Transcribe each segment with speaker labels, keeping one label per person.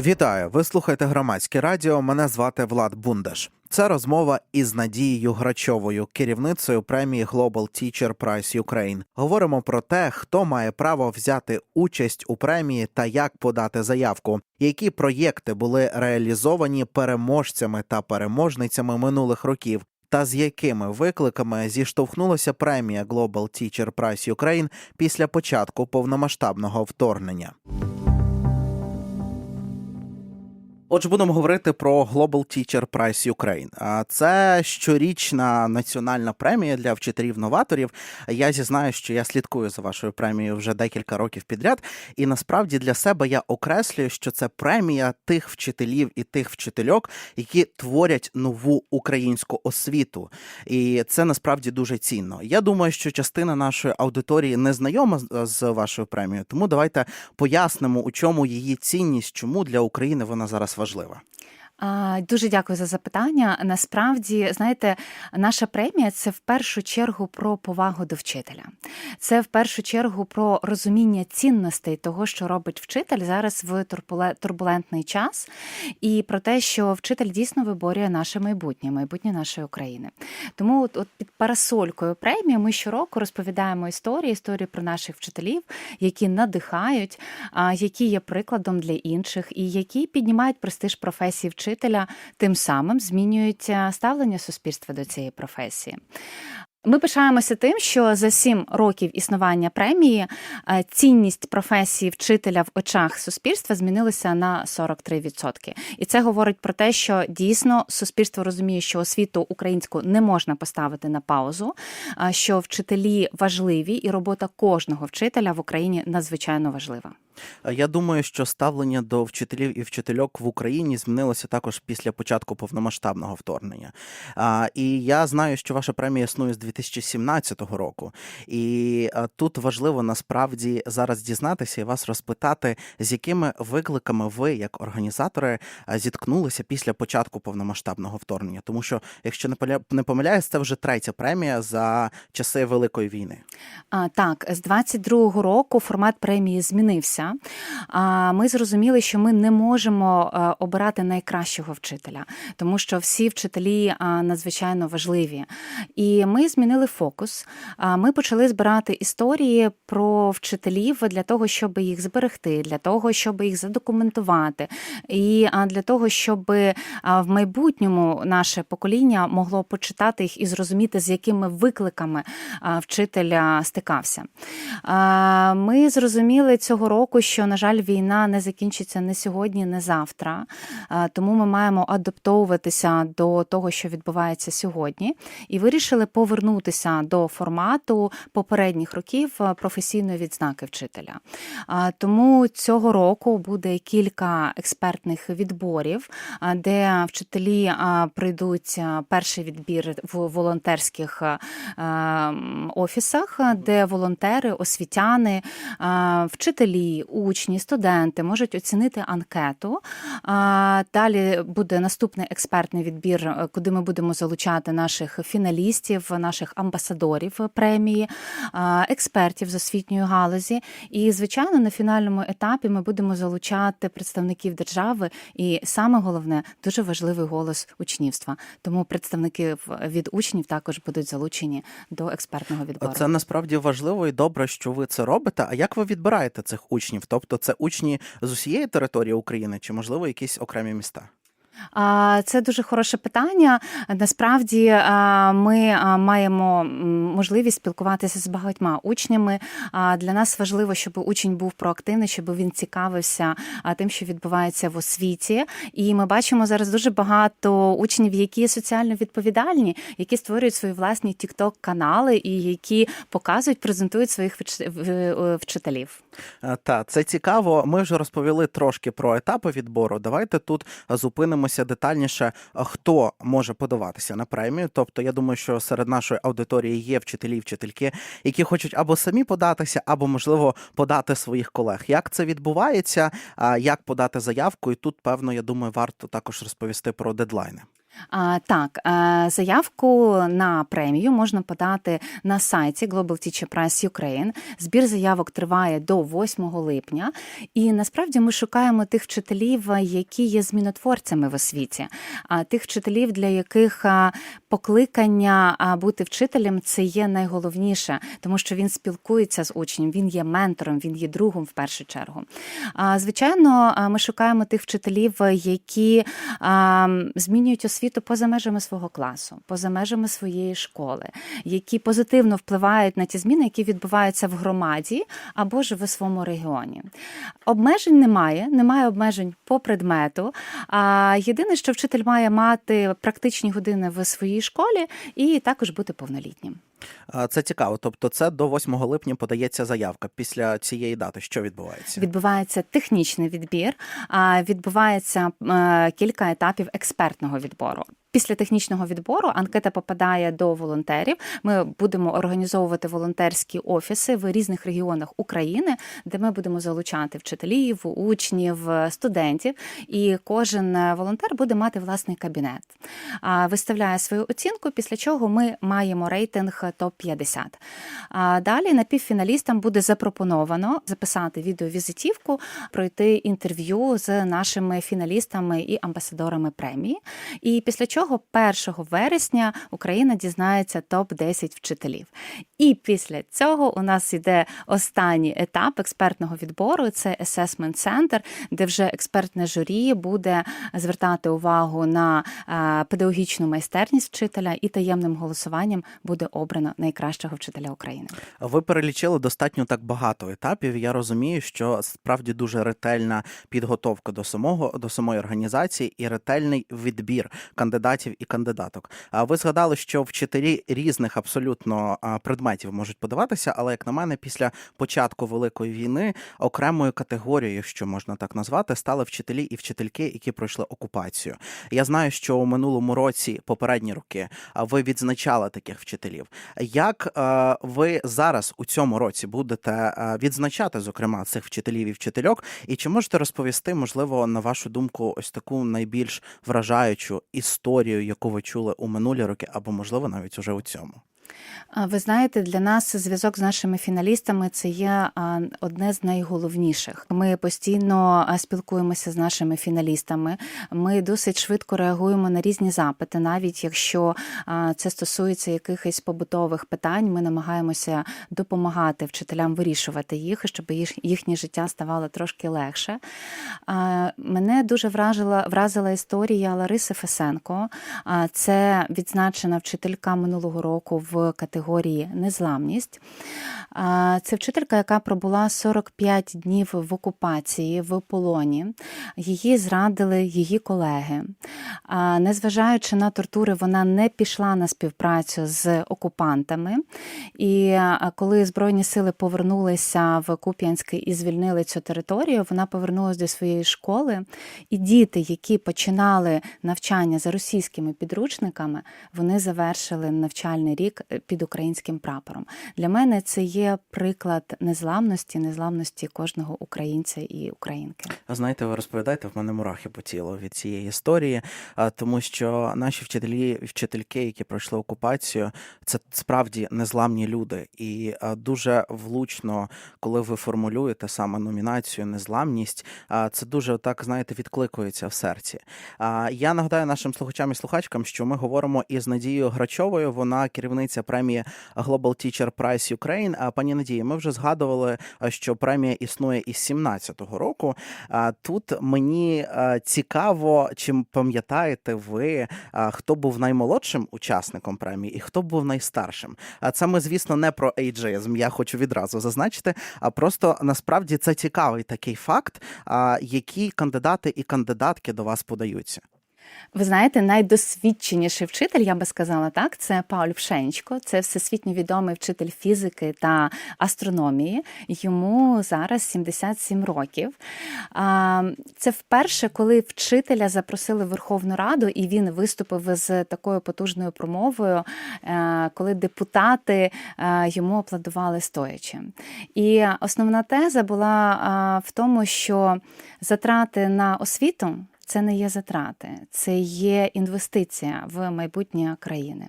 Speaker 1: Вітаю! Ви слухаєте громадське радіо. Мене звати Влад Бундаш. Це розмова із Надією Грачовою, керівницею премії Global Teacher Prize Ukraine. Говоримо про те, хто має право взяти участь у премії та як подати заявку, які проєкти були реалізовані переможцями та переможницями минулих років. Та з якими викликами зіштовхнулася премія Global Teacher Prize Ukraine після початку повномасштабного вторгнення. Отже, будемо говорити про Global Teacher Prize Ukraine. Це щорічна національна премія для вчителів-новаторів. Я зізнаю, що я слідкую за вашою премією вже декілька років підряд, і насправді для себе я окреслюю, що це премія тих вчителів і тих вчительок, які творять нову українську освіту. І це насправді дуже цінно. Я думаю, що частина нашої аудиторії не знайома з вашою премією, тому давайте пояснимо, у чому її цінність, чому для України вона зараз важлива.
Speaker 2: Дуже дякую за запитання. Насправді, знаєте, наша премія це в першу чергу про повагу до вчителя. Це в першу чергу про розуміння цінностей того, що робить вчитель зараз в турбуле- турбулентний час, і про те, що вчитель дійсно виборює наше майбутнє, майбутнє нашої України. Тому от, от під парасолькою премії ми щороку розповідаємо історії, історії про наших вчителів, які надихають, які є прикладом для інших, і які піднімають престиж професії вчителя, тим самим змінюють а, ставлення суспільства до цієї професії. Ми пишаємося тим, що за сім років існування премії е, цінність професії вчителя в очах суспільства змінилася на 43%. І це говорить про те, що дійсно суспільство розуміє, що освіту українську не можна поставити на паузу, що вчителі важливі, і робота кожного вчителя в Україні надзвичайно важлива.
Speaker 1: Е, Я думаю, що ставлення до вчителів і вчительок в Україні змінилося також після початку повномасштабного вторгнення. І я знаю, що ваша премія існує з 2017 року. І тут важливо насправді зараз дізнатися і вас розпитати, з якими викликами ви, як організатори, зіткнулися після початку повномасштабного вторгнення. Тому що, якщо не помиляюсь, це вже третя премія за часи Великої війни.
Speaker 2: А, так, з 22-го року формат премії змінився. Ми зрозуміли, що ми не можемо е, обирати найкращого вчителя, тому що всі вчителі надзвичайно важливі. І ми змінили фокус. Ми почали збирати історії про вчителів для того, щоб їх зберегти, для того, щоб їх задокументувати, і для того, щоб в майбутньому наше покоління могло почитати їх і зрозуміти, з якими викликами вчитель стикався. Ми зрозуміли цього року, що, на жаль, війна не закінчиться не сьогодні, не завтра. Тому ми маємо адаптовуватися до того, що відбувається сьогодні, і вирішили повернутися до формату попередніх років професійної відзнаки вчителя. Тому цього року буде кілька експертних відборів, де вчителі прийдуть перший відбір в волонтерських офісах, де волонтери, освітяни, а, учні, студенти можуть оцінити анкету. Далі буде наступний експертний відбір, е, куди ми будемо залучати наших фіналістів, наших амбасадорів премії, експертів з освітньої галузі. І, звичайно, на фінальному етапі ми будемо залучати представників держави, і саме головне дуже важливий голос учнівства. Тому представники від учнів також будуть залучені до експертного відбору.
Speaker 1: Це насправді важливо і добре, що ви це робите. А як ви відбираєте цих учнів? Тобто, це учні з усієї території України, чи можливо якісь окремі міста?
Speaker 2: Це дуже хороше питання. Насправді ми маємо можливість спілкуватися з багатьма учнями. Для нас важливо, щоб учень був проактивний, щоб він цікавився тим, що відбувається в освіті. І ми бачимо зараз дуже багато учнів, які соціально відповідальні, які створюють свої власні тікток канали і які показують, презентують своїх вчителів.
Speaker 1: Е, Та це цікаво. Ми вже розповіли трошки про етапи відбору. Давайте тут зупинимося детальніше, е, хто може подаватися на премію. Тобто, я думаю, що серед нашої аудиторії є вчителі, вчительки, які хочуть або самі податися, або можливо подати своїх колег. Як це відбувається? Як подати заявку? І тут, певно, я думаю, варто також розповісти про дедлайни.
Speaker 2: Так, е, заявку на премію можна подати на сайті Global Teacher Prize Ukraine. Збір заявок триває до 8 липня. І насправді ми шукаємо тих вчителів, які є змінотворцями в освіті, а тих вчителів, для яких покликання бути вчителем це є найголовніше, тому що він спілкується з учнем, він є ментором, він є другом в першу чергу. Звичайно, ми шукаємо тих вчителів, які а, змінюють освіту поза межами свого класу, поза межами своєї школи, які позитивно впливають на ті зміни, які відбуваються в громаді або ж в своєму регіоні. Обмежень немає, немає обмежень по предмету. А єдине, що вчитель має мати практичні години в своїй школі і також бути повнолітнім.
Speaker 1: Це цікаво. Тобто, це до 8 липня подається заявка. Після цієї дати що відбувається?
Speaker 2: Відбувається технічний відбір, відбувається е, кілька етапів експертного відбору. Після технічного відбору анкета попадає до волонтерів. Ми будемо організовувати волонтерські офіси в різних регіонах України, де ми будемо залучати вчителів, учнів, студентів. І кожен волонтер буде мати власний кабінет. Виставляє свою оцінку, після чого ми маємо рейтинг топ 50 А далі напівфіналістам буде запропоновано записати відеовізитівку, пройти інтерв'ю з нашими фіналістами і амбасадорами премії. І після чого 1 вересня Україна дізнається топ 10 вчителів. І після цього у нас іде останній етап експертного відбору. Це Assessment Center, де вже експертне журі буде звертати увагу на е, педагогічну майстерність вчителя і таємним голосуванням буде обрано найкращого вчителя України.
Speaker 1: Ви перелічили достатньо так багато етапів. Я розумію, що справді дуже ретельна підготовка до самого до самої організації і ретельний відбір кандидатів і кандидаток. А ви згадали, що вчителі різних абсолютно предметів можуть подаватися, але як на мене, після початку великої війни окремою категорією, якщо можна так назвати, стали вчителі і вчительки, які пройшли окупацію. Я знаю, що у минулому році, попередні роки, ви відзначали таких вчителів. Як е, ви зараз у цьому році будете е, відзначати, зокрема, цих вчителів і вчительок? І чи можете розповісти, можливо, на вашу думку, ось таку найбільш вражаючу історію, яку ви чули у минулі роки, або можливо навіть уже у цьому?
Speaker 2: Ви знаєте, для нас зв'язок з нашими фіналістами це є одне з найголовніших. Ми постійно спілкуємося з нашими фіналістами. Ми досить швидко реагуємо на різні запити, навіть якщо це стосується якихось побутових питань. Ми намагаємося допомагати вчителям вирішувати їх, щоб їхнє життя ставало трошки легше. Мене дуже вражила вразила історія Лариси Фесенко. Це відзначена вчителька минулого року в категорії незламність. Це вчителька, яка пробула 45 днів в окупації в полоні. Її зрадили її колеги. Незважаючи на тортури, вона не пішла на співпрацю з окупантами. І коли Збройні сили повернулися в Куп'янськ і звільнили цю територію, вона повернулася до своєї школи. І діти, які починали навчання за російськими підручниками, вони завершили навчальний рік під українським прапором. Для мене це є приклад незламності, незламності кожного українця і українки.
Speaker 1: А Знаєте, ви розповідаєте, в мене мурахи по тілу від цієї історії, тому що наші вчителі вчительки, які пройшли окупацію, це справді незламні люди. І дуже влучно, коли ви формулюєте саме номінацію Незламність, це дуже так знаєте відкликується в серці. Я нагадаю нашим слухачам і слухачкам, що ми говоримо із Надією Грачовою. Вона керівниця премії Global Teacher Prize Ukraine. А пані Надії, ми вже згадували, що премія існує із 17-го року. А тут мені цікаво, чи пам'ятаєте ви, хто був наймолодшим учасником премії і хто був найстаршим. А це ми, звісно, не про ейджизм. Я хочу відразу зазначити. А просто насправді це цікавий такий факт, які кандидати і кандидатки до вас подаються.
Speaker 2: Ви знаєте, найдосвідченіший вчитель, я би сказала так, це Пауль Пшенічко. Це всесвітньо відомий вчитель фізики та астрономії. Йому зараз 77 років. Це вперше, коли вчителя запросили в Верховну Раду, і він виступив з такою потужною промовою, е, коли депутати е, йому аплодували стоячи. І основна теза була в тому, що затрати на освіту. Це не є затрати, це є інвестиція в майбутнє країни.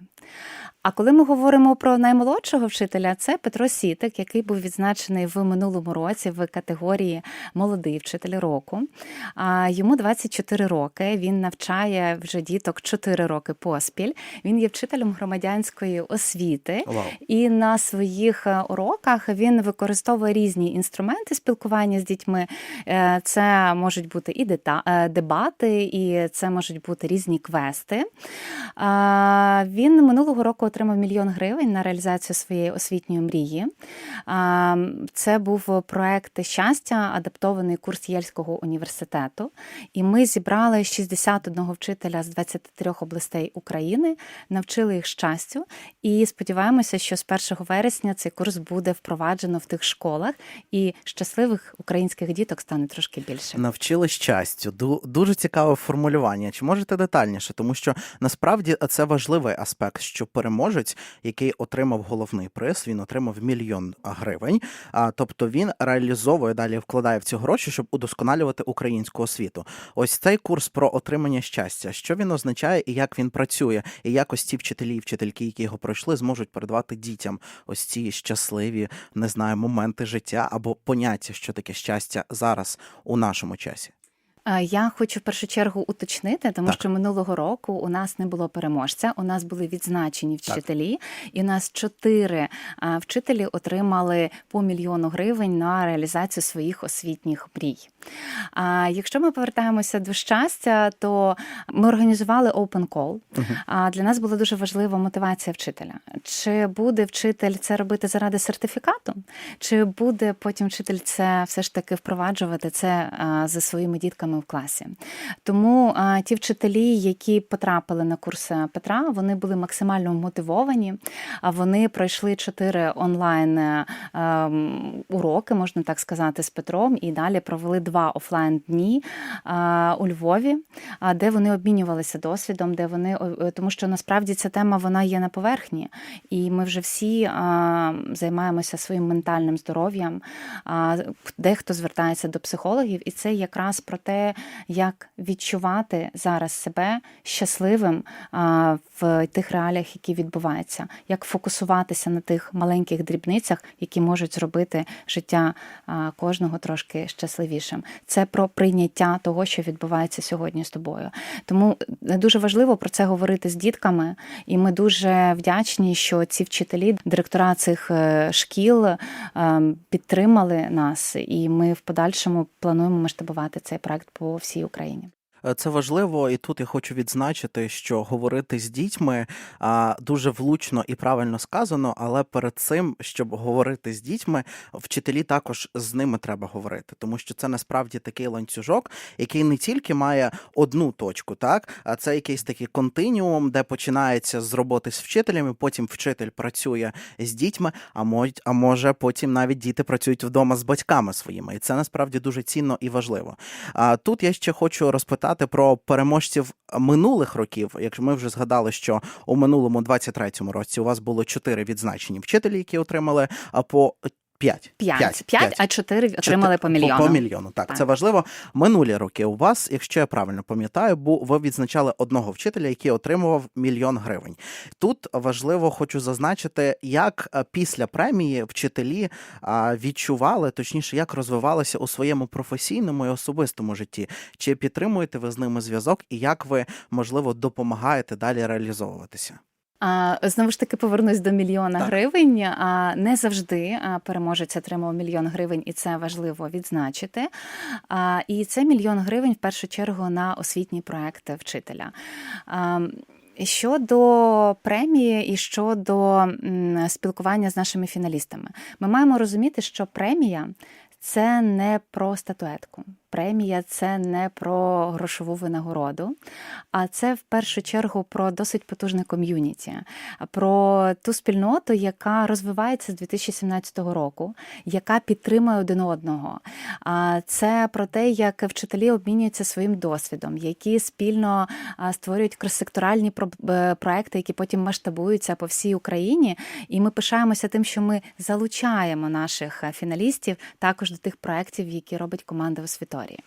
Speaker 2: А коли ми говоримо про наймолодшого вчителя, це Петро Сітик, який був відзначений в минулому році в категорії Молодий вчитель року. Йому 24 роки. Він навчає вже діток 4 роки поспіль. Він є вчителем громадянської освіти.
Speaker 1: Вау.
Speaker 2: І на своїх е, уроках він використовує різні інструменти спілкування з дітьми. Е, Це можуть бути і е, дебати, і це можуть бути різні квести. Він минулого року отримав мільйон гривень на реалізацію своєї освітньої мрії. Це був проект щастя, адаптований курс Єльського університету. І ми зібрали 61 вчителя з 23 областей України, навчили їх щастю. І сподіваємося, що з 1 вересня цей курс буде впроваджено в тих школах, і щасливих українських діток стане трошки більше.
Speaker 1: Навчили щастю. Ду- Дуже цікаве формулювання. Чи можете детальніше? Тому що насправді це важливий аспект, що переможець, який отримав головний приз, він отримав мільйон гривень. А тобто він реалізовує далі, вкладає в ці гроші, щоб удосконалювати українську освіту. Ось цей курс про отримання щастя. Що він означає і як він працює, і як ось ці вчителі і вчительки, які його пройшли, зможуть передавати дітям ось ці щасливі, не знаю, моменти життя або поняття, що таке щастя зараз у нашому часі.
Speaker 2: Е, Я хочу в першу чергу уточнити, тому
Speaker 1: Так.
Speaker 2: що минулого року у нас не було переможця. У нас були відзначені вчителі, і у нас чотири е, вчителі отримали по мільйону гривень на реалізацію своїх освітніх мрій. А якщо ми повертаємося до щастя, то ми організували open call. А для нас була дуже важлива мотивація вчителя. Чи буде вчитель це робити заради сертифікату, чи буде потім вчитель це все ж таки впроваджувати це а, за своїми дітками в класі? Тому а, ті вчителі, які потрапили на курс Петра, вони були максимально мотивовані. А вони пройшли чотири онлайн е, ем, уроки, можна так сказати, з Петром, і далі провели два офлайн дні а, у Львові, а, де вони обмінювалися досвідом, де вони тому, що насправді ця тема вона є на поверхні, і ми вже всі а, займаємося своїм ментальним здоров'ям. А, дехто звертається до психологів, і це якраз про те, як відчувати зараз себе щасливим в тих реаліях, які відбуваються, як фокусуватися на тих маленьких дрібницях, які можуть зробити життя кожного трошки щасливішим. Це про прийняття того, що відбувається сьогодні з тобою. Тому дуже важливо про це говорити з дітками, і ми дуже вдячні, що ці вчителі, директора цих е, шкіл е, підтримали нас, і ми в подальшому плануємо масштабувати цей проект по всій Україні.
Speaker 1: Е, Це важливо, і тут я хочу відзначити, що говорити з дітьми дуже влучно і правильно сказано, але перед цим, щоб говорити з дітьми, вчителі також з ними треба говорити, тому що це насправді такий ланцюжок, який не тільки має одну точку, так а це якийсь такий континіум, де починається з роботи з вчителями, потім вчитель працює з дітьми, а може, а може потім навіть діти працюють вдома з батьками своїми, і це насправді дуже цінно і важливо. А тут я ще хочу розпитати про переможців минулих років. Якщо ми вже згадали, що у минулому 23-му році у вас було чотири відзначені вчителі, які отримали по. П'ять.
Speaker 2: П'ять, п'ять, а чотири отримали по мільйону.
Speaker 1: По, по мільйону. Так,
Speaker 2: Так.
Speaker 1: це важливо. Минулі роки у вас, якщо я правильно пам'ятаю, бо ви відзначали одного вчителя, який отримував мільйон гривень. Тут важливо хочу зазначити, як е, після премії вчителі відчували, точніше, як розвивалися у своєму професійному і особистому житті. Чи підтримуєте ви з ними зв'язок, і як ви можливо допомагаєте далі реалізовуватися?
Speaker 2: А, Знову ж таки повернусь до мільйона
Speaker 1: Так.
Speaker 2: гривень. А, Не завжди переможець отримав мільйон гривень, і це важливо відзначити. А, І це мільйон гривень в першу чергу на освітній проект вчителя. А, Щодо премії і щодо спілкування з нашими фіналістами, ми маємо розуміти, що премія це не про статуетку. Премія це не про грошову винагороду, а це в першу чергу про досить потужне ком'юніті, про ту спільноту, яка розвивається з 2017 року, яка підтримує один одного. А це про те, як вчителі обмінюються своїм досвідом, які спільно створюють кросекторальні е, проекти, які потім масштабуються по всій Україні. І ми пишаємося тим, що ми залучаємо наших е, фіналістів також до тих проєктів, які робить команда в istorie.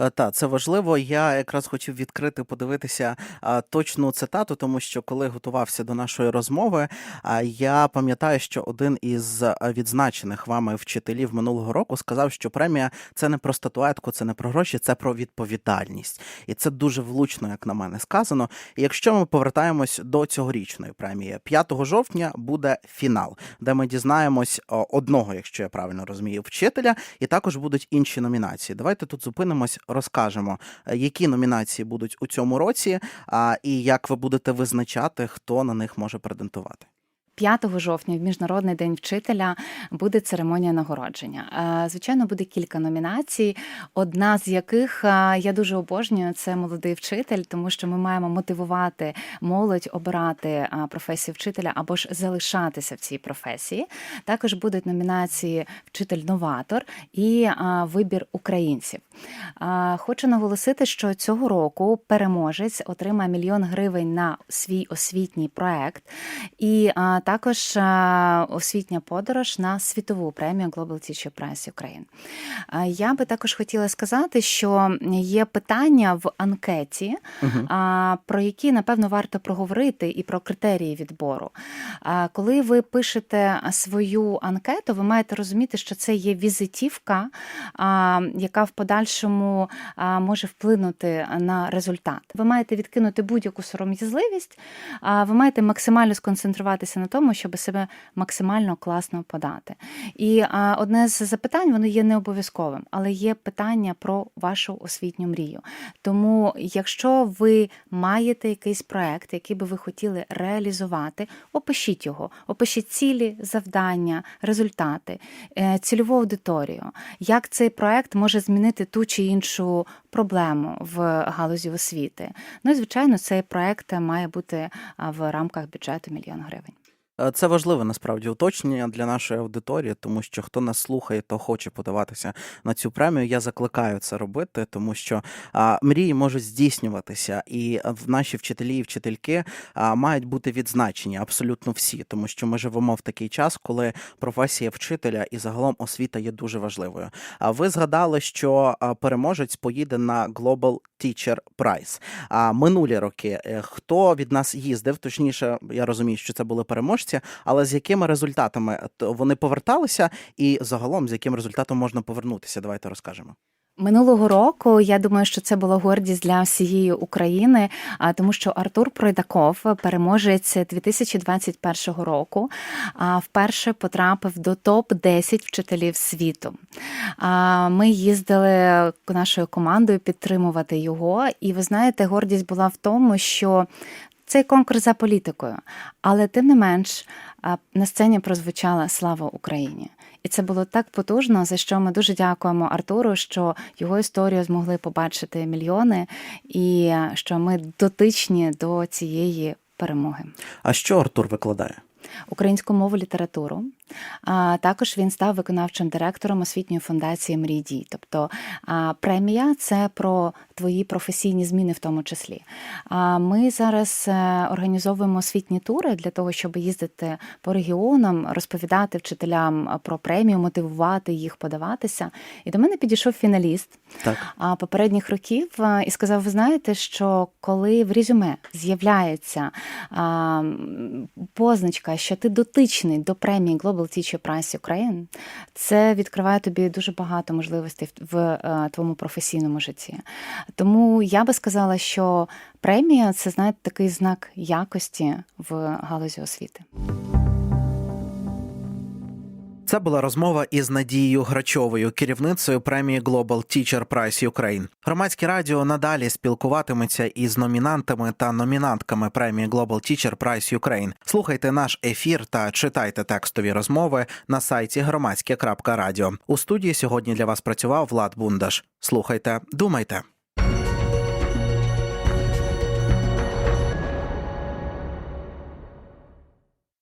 Speaker 1: Е, Та це важливо. Я якраз хотів відкрити, подивитися точну цитату, тому що коли готувався до нашої розмови, а, я пам'ятаю, що один із відзначених вами вчителів минулого року сказав, що премія це не про статуетку, це не про гроші, це про відповідальність, і це дуже влучно, як на мене сказано. І якщо ми повертаємось до цьогорічної премії, 5 жовтня буде фінал, де ми дізнаємось одного, якщо я правильно розумію, вчителя, і також будуть інші номінації. Давайте тут зупинимось, розкажемо, е, які номінації будуть у цьому році, а, і як ви будете визначати, хто на них може претендувати.
Speaker 2: 5 жовтня, в Міжнародний день вчителя, буде церемонія нагородження. Е, Звичайно, буде кілька номінацій. Одна з яких е, я дуже обожнюю, це молодий вчитель, тому що ми маємо мотивувати молодь обирати е, професію вчителя або ж залишатися в цій професії. Також будуть номінації Вчитель-новатор і вибір українців. Хочу наголосити, що цього року переможець отримає мільйон гривень на свій освітній проект. І також освітня подорож на світову премію Global Teacher Prize Ukraine. Я би також хотіла сказати, що є питання в анкеті, а, про які напевно варто проговорити, і про критерії відбору. Коли ви пишете свою анкету, ви маєте розуміти, що це є візитівка, яка в подальшому може вплинути на результат. Ви маєте відкинути будь-яку сором'язливість, ви маєте максимально сконцентруватися на тому, щоб себе максимально класно подати. І а, одне з запитань воно є не обов'язковим, але є питання про вашу освітню мрію. Тому, якщо ви маєте якийсь проект, який би ви хотіли реалізувати, опишіть його, опишіть цілі, завдання, результати, е, цільову аудиторію, як цей проект може змінити ту чи іншу проблему в галузі освіти. Ну і звичайно, цей проект має бути в рамках бюджету мільйон гривень.
Speaker 1: Е, Це важливе насправді уточнення для нашої аудиторії, тому що хто нас слухає, то хоче подаватися на цю премію. Я закликаю це робити, тому що а, мрії можуть здійснюватися, і в наші вчителі і вчительки а, мають бути відзначені абсолютно всі, тому що ми живемо в такий час, коли професія вчителя і загалом освіта є дуже важливою. А ви згадали, що переможець поїде на Global Teacher Prize. А минулі роки е, хто від нас їздив? Точніше, я розумію, що це були переможці, але з якими результатами То вони поверталися, і загалом з яким результатом можна повернутися? Давайте розкажемо.
Speaker 2: Минулого року я думаю, що це була гордість для всієї України, а тому що Артур Пройдаков, переможець 2021 року, а, вперше потрапив до топ 10 вчителів світу. А, Ми їздили нашою командою підтримувати його, і ви знаєте, гордість була в тому, що цей конкурс за політикою, але тим не менш на сцені прозвучала Слава Україні. І це було так потужно, за що ми дуже дякуємо Артуру, що його історію змогли побачити мільйони, і що ми дотичні до цієї перемоги.
Speaker 1: А що Артур викладає?
Speaker 2: Українську мову літературу. А також він став виконавчим директором освітньої фундації Мрій дій. Тобто а, премія це про твої професійні зміни, в тому числі. А ми зараз е, організовуємо освітні тури для того, щоб їздити по регіонам, розповідати вчителям про премію, мотивувати їх подаватися. І до мене підійшов фіналіст
Speaker 1: Так.
Speaker 2: попередніх років і сказав: ви знаєте, що коли в резюме з'являється позначка, що ти дотичний до премії Global Teacher Prize Ukraine, це відкриває тобі дуже багато можливостей в, е, твоєму професійному житті. Тому я би сказала, що премія це знаєте такий знак якості в галузі освіти.
Speaker 1: Це була розмова із Надією Грачовою, керівницею премії Global Teacher Prize Ukraine. Громадське радіо надалі спілкуватиметься із номінантами та номінантками премії Global Teacher Prize Ukraine. Слухайте наш ефір та читайте текстові розмови на сайті громадське.радіо. У студії сьогодні для вас працював Влад Бундаш. Слухайте, думайте.